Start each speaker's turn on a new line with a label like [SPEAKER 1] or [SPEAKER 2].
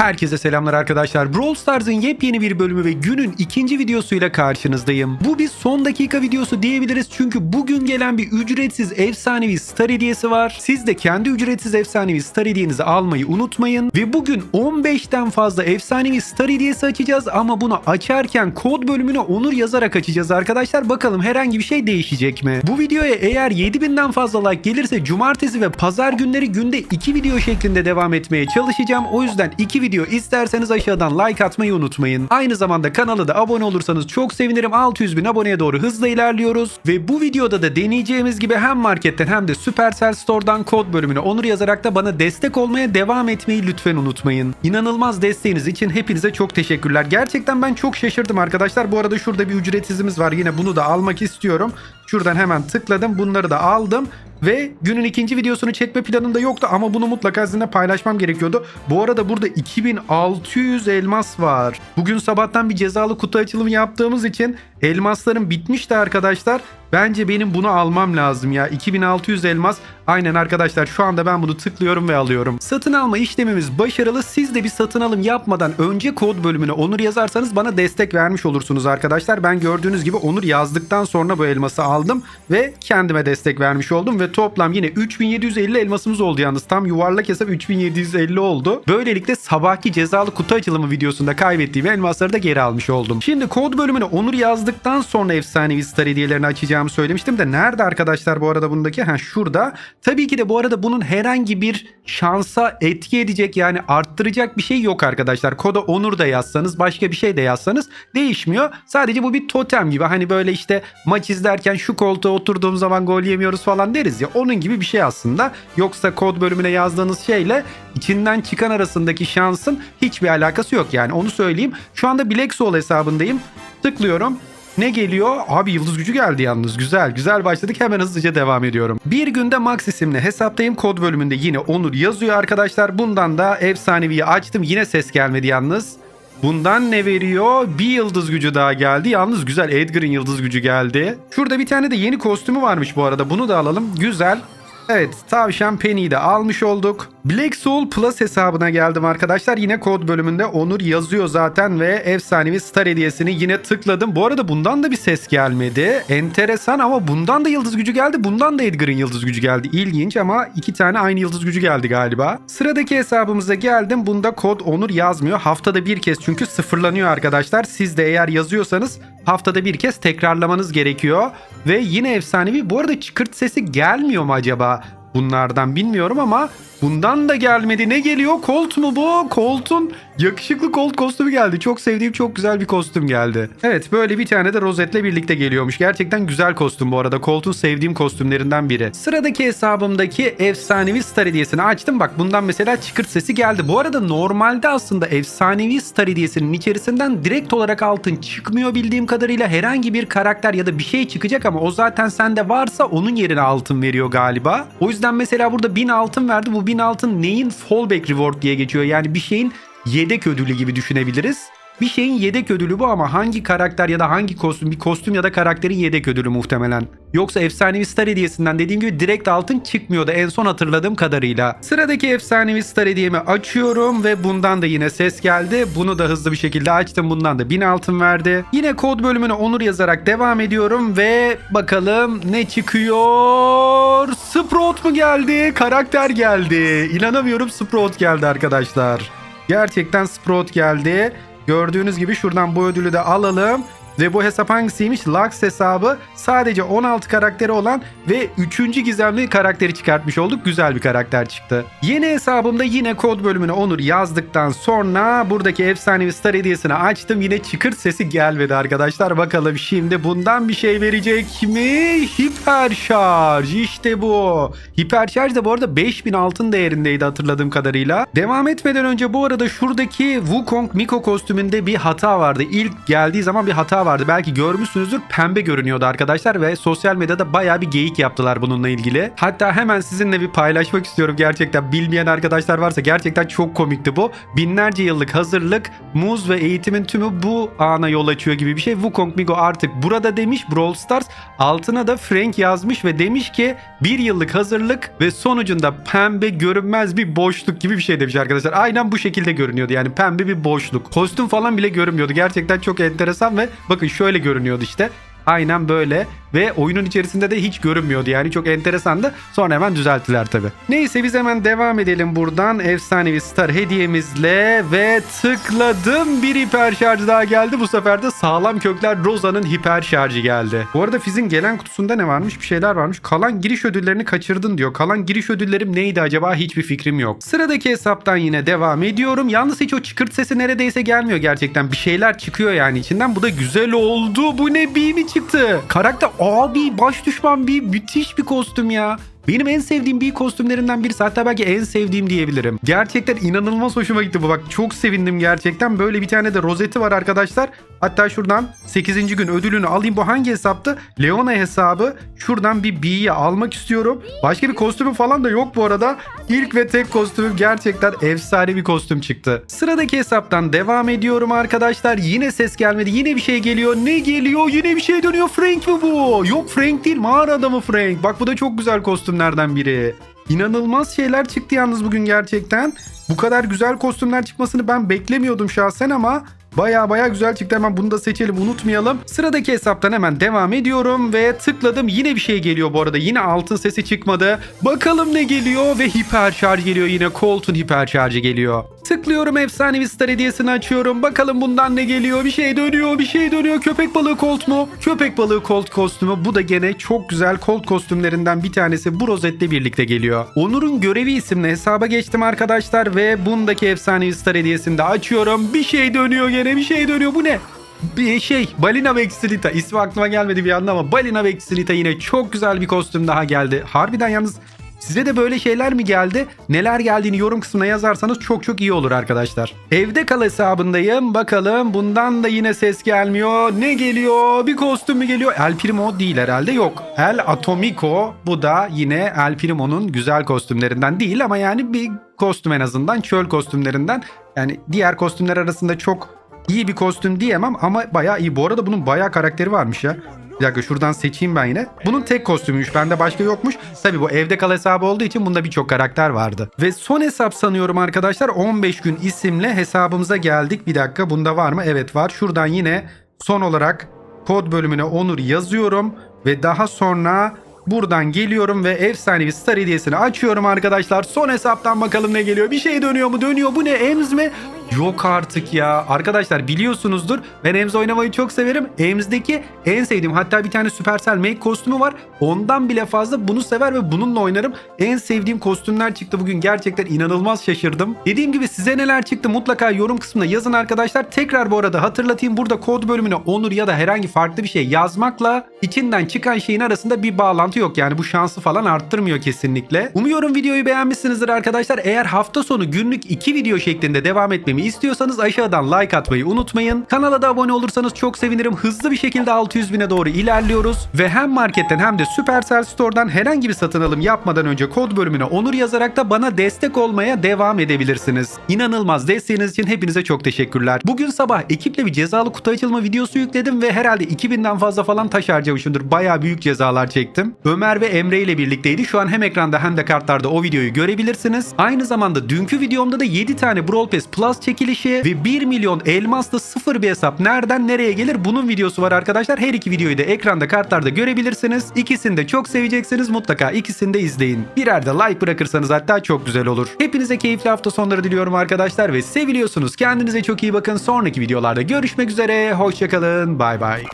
[SPEAKER 1] Herkese selamlar arkadaşlar. Brawl Stars'ın yepyeni bir bölümü ve günün ikinci videosuyla karşınızdayım. Bu bir son dakika videosu diyebiliriz çünkü bugün gelen bir ücretsiz efsanevi star hediyesi var. Siz de kendi ücretsiz efsanevi star hediyenizi almayı unutmayın. Ve bugün 15'ten fazla efsanevi star hediyesi açacağız ama bunu açarken kod bölümüne onur yazarak açacağız arkadaşlar. Bakalım herhangi bir şey değişecek mi? Bu videoya eğer 7000'den fazla like gelirse cumartesi ve pazar günleri günde 2 video şeklinde devam etmeye çalışacağım. O yüzden 2 video isterseniz aşağıdan like atmayı unutmayın. Aynı zamanda kanala da abone olursanız çok sevinirim. 600 bin aboneye doğru hızla ilerliyoruz. Ve bu videoda da deneyeceğimiz gibi hem marketten hem de Supercell Store'dan kod bölümüne onur yazarak da bana destek olmaya devam etmeyi lütfen unutmayın. İnanılmaz desteğiniz için hepinize çok teşekkürler. Gerçekten ben çok şaşırdım arkadaşlar. Bu arada şurada bir ücretsizimiz var. Yine bunu da almak istiyorum. Şuradan hemen tıkladım. Bunları da aldım. Ve günün ikinci videosunu çekme planında yoktu ama bunu mutlaka sizinle paylaşmam gerekiyordu. Bu arada burada 2600 elmas var. Bugün sabahtan bir cezalı kutu açılımı yaptığımız için elmaslarım bitmişti arkadaşlar. Bence benim bunu almam lazım ya. 2600 elmas. Aynen arkadaşlar şu anda ben bunu tıklıyorum ve alıyorum. Satın alma işlemimiz başarılı. Siz de bir satın alım yapmadan önce kod bölümüne onur yazarsanız bana destek vermiş olursunuz arkadaşlar. Ben gördüğünüz gibi onur yazdıktan sonra bu elması aldım ve kendime destek vermiş oldum ve toplam yine 3750 elmasımız oldu yalnız. Tam yuvarlak hesap 3750 oldu. Böylelikle sabahki cezalı kutu açılımı videosunda kaybettiğim elmasları da geri almış oldum. Şimdi kod bölümüne onur yazdıktan sonra efsanevi star hediyelerini açacağımı söylemiştim de nerede arkadaşlar bu arada bundaki? Ha şurada. Tabii ki de bu arada bunun herhangi bir şansa etki edecek yani arttıracak bir şey yok arkadaşlar. Koda onur da yazsanız başka bir şey de yazsanız değişmiyor. Sadece bu bir totem gibi. Hani böyle işte maç izlerken şu koltuğa oturduğum zaman gol yemiyoruz falan deriz ya. Onun gibi bir şey aslında. Yoksa kod bölümüne yazdığınız şeyle içinden çıkan arasındaki şansın hiçbir alakası yok yani onu söyleyeyim. Şu anda Black Soul hesabındayım. Tıklıyorum. Ne geliyor? Abi yıldız gücü geldi yalnız. Güzel güzel başladık. Hemen hızlıca devam ediyorum. Bir günde Max isimli hesaptayım. Kod bölümünde yine Onur yazıyor arkadaşlar. Bundan da efsaneviyi açtım. Yine ses gelmedi yalnız. Bundan ne veriyor? Bir yıldız gücü daha geldi. Yalnız güzel Edgar'ın yıldız gücü geldi. Şurada bir tane de yeni kostümü varmış bu arada. Bunu da alalım. Güzel. Evet tavşan Penny'yi de almış olduk. Black Soul Plus hesabına geldim arkadaşlar. Yine kod bölümünde Onur yazıyor zaten ve efsanevi star hediyesini yine tıkladım. Bu arada bundan da bir ses gelmedi. Enteresan ama bundan da yıldız gücü geldi. Bundan da Edgar'ın yıldız gücü geldi. İlginç ama iki tane aynı yıldız gücü geldi galiba. Sıradaki hesabımıza geldim. Bunda kod Onur yazmıyor. Haftada bir kez çünkü sıfırlanıyor arkadaşlar. Siz de eğer yazıyorsanız haftada bir kez tekrarlamanız gerekiyor. Ve yine efsanevi. Bu arada çıkırt sesi gelmiyor mu acaba? Bunlardan bilmiyorum ama bundan da gelmedi. Ne geliyor? Colt mu bu? Colt'un yakışıklı Colt kostümü geldi. Çok sevdiğim çok güzel bir kostüm geldi. Evet böyle bir tane de rozetle birlikte geliyormuş. Gerçekten güzel kostüm bu arada. Colt'un sevdiğim kostümlerinden biri. Sıradaki hesabımdaki efsanevi star hediyesini açtım. Bak bundan mesela çıkırt sesi geldi. Bu arada normalde aslında efsanevi star hediyesinin içerisinden direkt olarak altın çıkmıyor bildiğim kadarıyla. Herhangi bir karakter ya da bir şey çıkacak ama o zaten sende varsa onun yerine altın veriyor galiba. O yüzden mesela burada 1000 altın verdi. Bu 1000 altın neyin fallback reward diye geçiyor. Yani bir şeyin yedek ödülü gibi düşünebiliriz. Bir şeyin yedek ödülü bu ama hangi karakter ya da hangi kostüm bir kostüm ya da karakterin yedek ödülü muhtemelen. Yoksa efsanevi star hediyesinden dediğim gibi direkt altın çıkmıyordu en son hatırladığım kadarıyla. Sıradaki efsanevi star hediyemi açıyorum ve bundan da yine ses geldi. Bunu da hızlı bir şekilde açtım. Bundan da 1000 altın verdi. Yine kod bölümüne onur yazarak devam ediyorum ve bakalım ne çıkıyor? Sprout mu geldi? Karakter geldi. İnanamıyorum Sprout geldi arkadaşlar. Gerçekten Sprout geldi. Gördüğünüz gibi şuradan bu ödülü de alalım. Ve bu hesap hangisiymiş? Lux hesabı sadece 16 karakteri olan ve 3. gizemli karakteri çıkartmış olduk. Güzel bir karakter çıktı. Yeni hesabımda yine kod bölümüne Onur yazdıktan sonra buradaki efsanevi star hediyesini açtım. Yine çıkırt sesi gelmedi arkadaşlar. Bakalım şimdi bundan bir şey verecek mi? Hiper şarj. İşte bu. Hiper şarj da bu arada 5000 altın değerindeydi hatırladığım kadarıyla. Devam etmeden önce bu arada şuradaki Wukong Miko kostümünde bir hata vardı. İlk geldiği zaman bir hata vardı vardı. Belki görmüşsünüzdür. Pembe görünüyordu arkadaşlar ve sosyal medyada bayağı bir geyik yaptılar bununla ilgili. Hatta hemen sizinle bir paylaşmak istiyorum gerçekten. Bilmeyen arkadaşlar varsa gerçekten çok komikti bu. Binlerce yıllık hazırlık, muz ve eğitimin tümü bu ana yol açıyor gibi bir şey. Wukong Migo artık burada demiş Brawl Stars. Altına da Frank yazmış ve demiş ki bir yıllık hazırlık ve sonucunda pembe görünmez bir boşluk gibi bir şey demiş arkadaşlar. Aynen bu şekilde görünüyordu yani pembe bir boşluk. Kostüm falan bile görünmüyordu. Gerçekten çok enteresan ve bakın şöyle görünüyordu işte. Aynen böyle ve oyunun içerisinde de hiç görünmüyordu yani çok enteresandı. Sonra hemen düzelttiler tabi. Neyse biz hemen devam edelim buradan efsanevi star hediyemizle ve tıkladım bir hiper şarj daha geldi. Bu sefer de sağlam kökler Rosa'nın hiper şarjı geldi. Bu arada Fizz'in gelen kutusunda ne varmış bir şeyler varmış. Kalan giriş ödüllerini kaçırdın diyor. Kalan giriş ödüllerim neydi acaba hiçbir fikrim yok. Sıradaki hesaptan yine devam ediyorum. Yalnız hiç o çıkırt sesi neredeyse gelmiyor gerçekten. Bir şeyler çıkıyor yani içinden. Bu da güzel oldu. Bu ne mi çıktı? Karakter abi baş düşman bir müthiş bir kostüm ya. Benim en sevdiğim bir kostümlerinden birisi hatta belki en sevdiğim diyebilirim. Gerçekten inanılmaz hoşuma gitti bu bak çok sevindim gerçekten. Böyle bir tane de rozeti var arkadaşlar. Hatta şuradan 8. gün ödülünü alayım. Bu hangi hesaptı? Leona hesabı. Şuradan bir B'yi almak istiyorum. Başka bir kostümü falan da yok bu arada. İlk ve tek kostümüm gerçekten efsane bir kostüm çıktı. Sıradaki hesaptan devam ediyorum arkadaşlar. Yine ses gelmedi. Yine bir şey geliyor. Ne geliyor? Yine bir şey dönüyor. Frank mi bu? Yok Frank değil. Mağara adamı Frank. Bak bu da çok güzel kostümlerden biri. İnanılmaz şeyler çıktı yalnız bugün gerçekten. Bu kadar güzel kostümler çıkmasını ben beklemiyordum şahsen ama Baya baya güzel çıktı hemen bunu da seçelim unutmayalım. Sıradaki hesaptan hemen devam ediyorum ve tıkladım yine bir şey geliyor bu arada. Yine altın sesi çıkmadı. Bakalım ne geliyor ve hiper şarj geliyor yine Colt'un hiper şarjı geliyor. Tıklıyorum efsanevi star hediyesini açıyorum. Bakalım bundan ne geliyor? Bir şey dönüyor, bir şey dönüyor. Köpek balığı Colt mu? Köpek balığı Colt kostümü. Bu da gene çok güzel Colt kostümlerinden bir tanesi. Bu rozetle birlikte geliyor. Onur'un görevi isimli hesaba geçtim arkadaşlar ve bundaki efsanevi star hediyesini de açıyorum. Bir şey dönüyor gene, bir şey dönüyor. Bu ne? bir şey Balina Vexilita ismi aklıma gelmedi bir anda ama Balina Vexilita yine çok güzel bir kostüm daha geldi. Harbiden yalnız Size de böyle şeyler mi geldi? Neler geldiğini yorum kısmına yazarsanız çok çok iyi olur arkadaşlar. Evde kal hesabındayım. Bakalım bundan da yine ses gelmiyor. Ne geliyor? Bir kostüm mü geliyor? El Primo değil herhalde. Yok. El Atomico. Bu da yine El Primo'nun güzel kostümlerinden değil ama yani bir kostüm en azından. Çöl kostümlerinden. Yani diğer kostümler arasında çok iyi bir kostüm diyemem ama bayağı iyi. Bu arada bunun bayağı karakteri varmış ya. Bir dakika şuradan seçeyim ben yine. Bunun tek kostümüymüş. Bende başka yokmuş. Tabi bu evde kal hesabı olduğu için bunda birçok karakter vardı. Ve son hesap sanıyorum arkadaşlar 15 gün isimle hesabımıza geldik. Bir dakika bunda var mı? Evet var. Şuradan yine son olarak kod bölümüne Onur yazıyorum. Ve daha sonra Buradan geliyorum ve efsanevi star hediyesini açıyorum arkadaşlar. Son hesaptan bakalım ne geliyor. Bir şey dönüyor mu? Dönüyor. Bu ne? Ems mi? Yok artık ya. Arkadaşlar biliyorsunuzdur. Ben Ems oynamayı çok severim. Ems'deki en sevdiğim hatta bir tane Supercell Make kostümü var. Ondan bile fazla bunu sever ve bununla oynarım. En sevdiğim kostümler çıktı bugün. Gerçekten inanılmaz şaşırdım. Dediğim gibi size neler çıktı mutlaka yorum kısmına yazın arkadaşlar. Tekrar bu arada hatırlatayım. Burada kod bölümüne Onur ya da herhangi farklı bir şey yazmakla içinden çıkan şeyin arasında bir bağlantı yok. Yani bu şansı falan arttırmıyor kesinlikle. Umuyorum videoyu beğenmişsinizdir arkadaşlar. Eğer hafta sonu günlük 2 video şeklinde devam etmemi istiyorsanız aşağıdan like atmayı unutmayın. Kanala da abone olursanız çok sevinirim. Hızlı bir şekilde 600 bine doğru ilerliyoruz. Ve hem marketten hem de Supercell Store'dan herhangi bir satın alım yapmadan önce kod bölümüne onur yazarak da bana destek olmaya devam edebilirsiniz. İnanılmaz desteğiniz için hepinize çok teşekkürler. Bugün sabah ekiple bir cezalı kutu açılma videosu yükledim ve herhalde 2000'den fazla falan taş harcamışımdır. Bayağı büyük cezalar çektim. Ömer ve Emre ile birlikteydi. Şu an hem ekranda hem de kartlarda o videoyu görebilirsiniz. Aynı zamanda dünkü videomda da 7 tane Brawl Pass Plus çekilişi ve 1 milyon elmasla sıfır bir hesap nereden nereye gelir bunun videosu var arkadaşlar. Her iki videoyu da ekranda kartlarda görebilirsiniz. İkisini de çok seveceksiniz. Mutlaka ikisini de izleyin. Birer de like bırakırsanız hatta çok güzel olur. Hepinize keyifli hafta sonları diliyorum arkadaşlar ve seviliyorsunuz. Kendinize çok iyi bakın. Sonraki videolarda görüşmek üzere. Hoşçakalın. Bay bay.